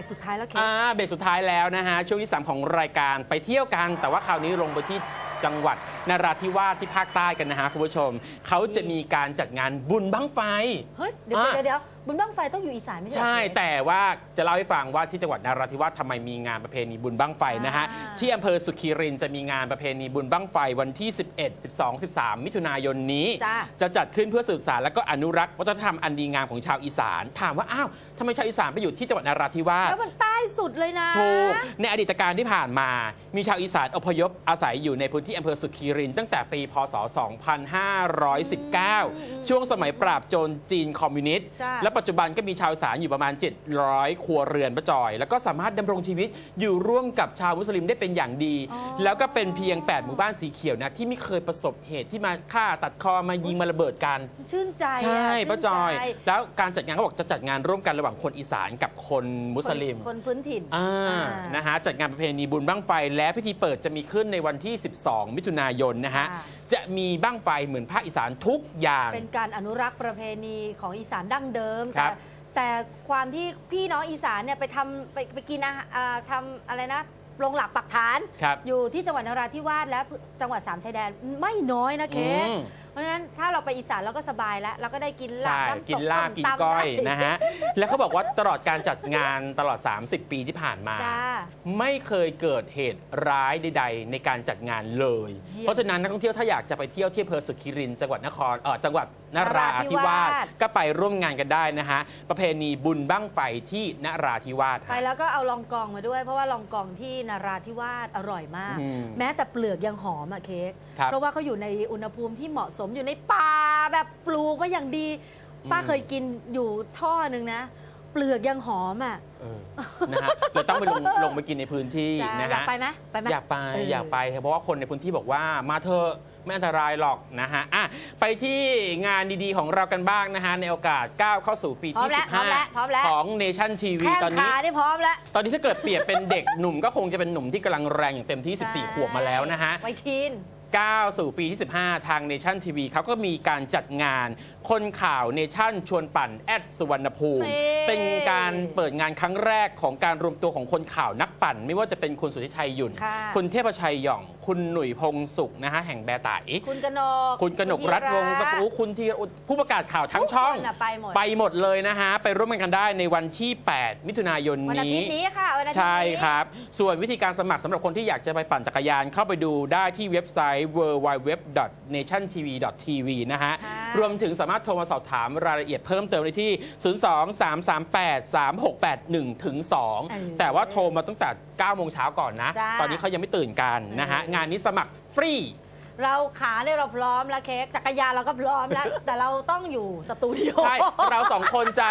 รกสุดท้ายแล้วเคสอ่าเบรกสุดท้ายแล้วนะฮะช่วงที่ 3 ของรายการไปเที่ยวกัน แต่ว่าคราวนี้ลงไปที่จังหวัดนราธิวาสที่ภาคใต้กันนะฮะคุณผู้ชม เขาจะมีการจัดงานบุญบั้งไฟ เฮ้ย เดี๋ยวอะ เดี๋ยวเดี๋ยวบุญบั้งไฟต้องอยู่อีสานไม่ใช่เหรอ ใช่เคสแต่ว่าจะเล่าให้ฟังว่าที่จังหวัดนราธิวาสทำไมมีงานประเพณีบุญบั้งไฟนะฮะอ่า ที่อำเภอสุขีรินจะมีงานประเพณีบุญบั้งไฟวันที่ 11 12 13 มิถุนายนนี้ จ้าจะจัดขึ้นเพื่อสืบสานและก็อนุรักษ์วัฒนธรรมอันดีงามของชาวอีสาน ถามว่าอ้าวทำไมชาวอีสานไปอยู่ที่จังหวัดนราธิวาส แล้วมันใต้สุดเลยนะ ถูกในอดีตการที่ผ่านมา มีชาวอีสานอพยพอาศัยอยู่ในพื้นที่อำเภอสุขีรินตั้งแต่ปีพศ 2519 ช่วงสมัยปราบโจรจีนคอมมิวนิสต์จ้ะและปัจจุบันก็มีชาวอีสานอยู่ประมาณ 700 ครัวเรือนประจอย แล้วก็สามารถดำรงชีวิตอยู่ร่วมกับชาวมุสลิมได้เป็นอย่างดีอ๋อแล้วก็เป็นเพียง 8 หมู่บ้านสีเขียวนะที่ไม่เคยประสบเหตุที่มาฆ่าตัดคอมายิงมาระเบิดกัน ชื่นใจอะใช่ชื่นป้าจอยใจแล้วการจัดงานเขาบอกจะจัดงานร่วมกันระหว่างคนอีสานกับคนมุสลิม คนคนพื้นถิ่นอ่าอ่านะฮะจัดงานประเพณีบุญบั้งไฟและพิธีเปิดจะมีขึ้นในวันที่ 12 มิถุนายนนะฮะอ่าจะมีบั้งไฟเหมือนภาคอีสานทุกอย่าง เป็นการอนุรักษ์ประเพณีของอีสานดั้งเดิม ครัแต่บแต่ความที่พี่น้องอีสานเนี่ยไปทำไปไปกินอาหารอ่าทำอะไรนะลงหลักปักฐาน ครับอยู่ที่จังหวัดนราธิวาสและจังหวัดสามชายแดนไม่น้อยนะเคสอืม เพราะฉะนั้นถ้าเราไปอีสานเราก็สบายแล้ว เราก็ได้กินลาบใช่น้ำตกินลาบส้มกินตำก้อยได้ นะฮะ แล้วเขาบอกว่าตลอดการจัดงานตลอด 30 ปีที่ผ่านมา จ้าไม่เคยเกิดเหตุร้ายใด ๆ ในการจัดงานเลย เยี่ยมเพราะฉะนั้นนักท่องเที่ยวถ้าอยากจะไปเที่ยวที่อำเภอสุขีรินทร์จังหวัดนครเออจังหวัดนราธิวาสนราธิวาส ก็ไปร่วมงานกันได้นะฮะ ประเพณีบุญบั้งไฟที่นราธิวาสไปฮะ แล้วก็เอาลองกองมาด้วย เพราะว่าลองกองที่นาราธิวาสอร่อยมาก อืมแม้แต่เปลือกยังหอมอะเค้กครับ เพราะว่าเขาอยู่ในอุณหภูมิที่เหมาะสมอยู่ในป่าแบบปลูกไว้อย่างดี ป้าอืมเคยกินอยู่ช่อหนึ่งนะ เปลือกยังหอมอะ เออนะฮะเราต้องไปลงลงไปกินในพื้นที่จ้านะอยากฮะไปไหมไปไหมอยากไปเอยากไปเพราะว่าคนในพื้นที่บอกว่ามาเถอะไม่อันตรายหรอกนะฮะอะไปที่งานดีๆของเรากันบ้างนะฮะในโอกาสก้าวเข้าสู่ปีพร้อที่มแล้วพร้อมแล้วพร้อมแล้ว 15ของ Nation TV แข้งตอนนี้ ขาได้พร้อมแล้ว ตอนนี้ถ้าเกิดเปรียบเป็นเด็ก หนุ่มก็คงจะเป็นหนุ่มที่กำลังแรงอย่างเต็มที่ 14 ขวบมาแล้วนะฮะไปทีน ก้าวสู่ปีที่ 15 ทาง Nation TV เขาก็มีการจัดงานคนข่าว Nation ชวนปั่นแอดสุวรรณภูมิเฮ้เป็นการเปิดงานครั้งแรกของการรวมตัวของคนข่าวนักปั่น ไม่ว่าจะเป็นคุณสุทธิชัยหยุ่นค่ะคุณเทพชัยหย่อง คุณหนุ่ยพงสุขนะฮะแห่งแบร์ไตคุณกนกคุณกนกรัฐวงศ์สกูคุณธีรอุดผู้ประกาศข่าวทั้งช่องทุกคนน่ะไปหมดไปหมดเลยนะฮะไปร่วมกันได้ในวันที่ 8 มิถุนายนวันอานี้ทิตย์นี้ค่ะวันอาทิตย์นี้ใช่ครับส่วนวิธีการสมัครสำหรับคนที่อยากจะไปปั่นจักรยานเข้าไปดูได้ที่เว็บไซต์ www.nationtv.tv นะฮะค่ะรวมถึงสามารถโทรมาสอบถามรายละเอียดเพิ่มเติมได้ที่ 02-338-3681ถึงเออ2แต่ว่าโทรมาตั้งแต่9โมงเช้าก่อนนะจ้าตอนนี้เขายังไม่ตื่นกันนะฮะเอองานนี้สมัครฟรี เราขาเนี่ยเราพร้อมแล้วเค้กจักรยานเราก็พร้อมแล้ว แต่เราต้องอยู่สตูดิโอ ใช่ เราสองคนจะ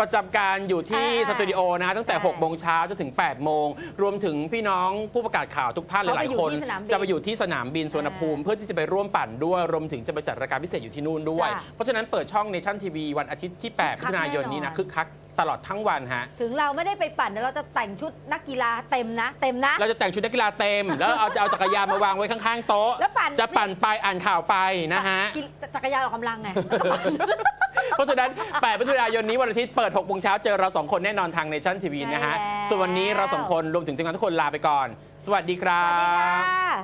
ประจำการอยู่ที่อ่าสตูดิโอนะฮะตั้งแต่ใช่6โมงเช้าจนถึง8โมง รวมถึงพี่น้องผู้ประกาศข่าวทุกท่านหเขาไปลายอยู่ๆคน ที่สนามบินจะไปอยู่ที่สนามบินสุวรรณภูมิอ่าเพื่อที่จะไปร่วมปั่นด้วย รวมถึงจะไปจัดรายการพิเศษอยู่ที่นู่นด้วย จ้ะเพราะฉะนั้นเปิดช่อง Nation TV วันอาทิตย์ที่ 8 คึมิกคักถุนายนนี้แน่นะนอน คึกคัก ตลอดทั้งวันฮะ ถึงเราไม่ได้ไปปั่นแต่เราจะแต่งชุดนักกีฬาเต็มนะเต็มนะ เราจะแต่งชุดนักกีฬาเต็ม แล้วเอาจะเอาจักรยานมาวางไว้ข้างๆโต๊ะแล้วปั่น จะปั่นไปอ่านข่าวไปนะฮะ กินจักรยานออกกำลังไงแล้วก็ปั่น เพราะฉะนั้น8มิถุนายนนี้วันอาทิตย์เปิด6โมงเช้าเจอเรา 2 คนแน่นอนทาง Nation TV นะฮะ ใช่แล้ว ส่วนวันนี้เรา 2 คนรวมถึงทีมงานทุกคนลาไปก่อน สวัสดีครัสวัสดีค่ะ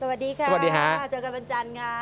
สวัสดีค่ะ สวัสดีฮะ เจอกันวันจันทร์ค่ะ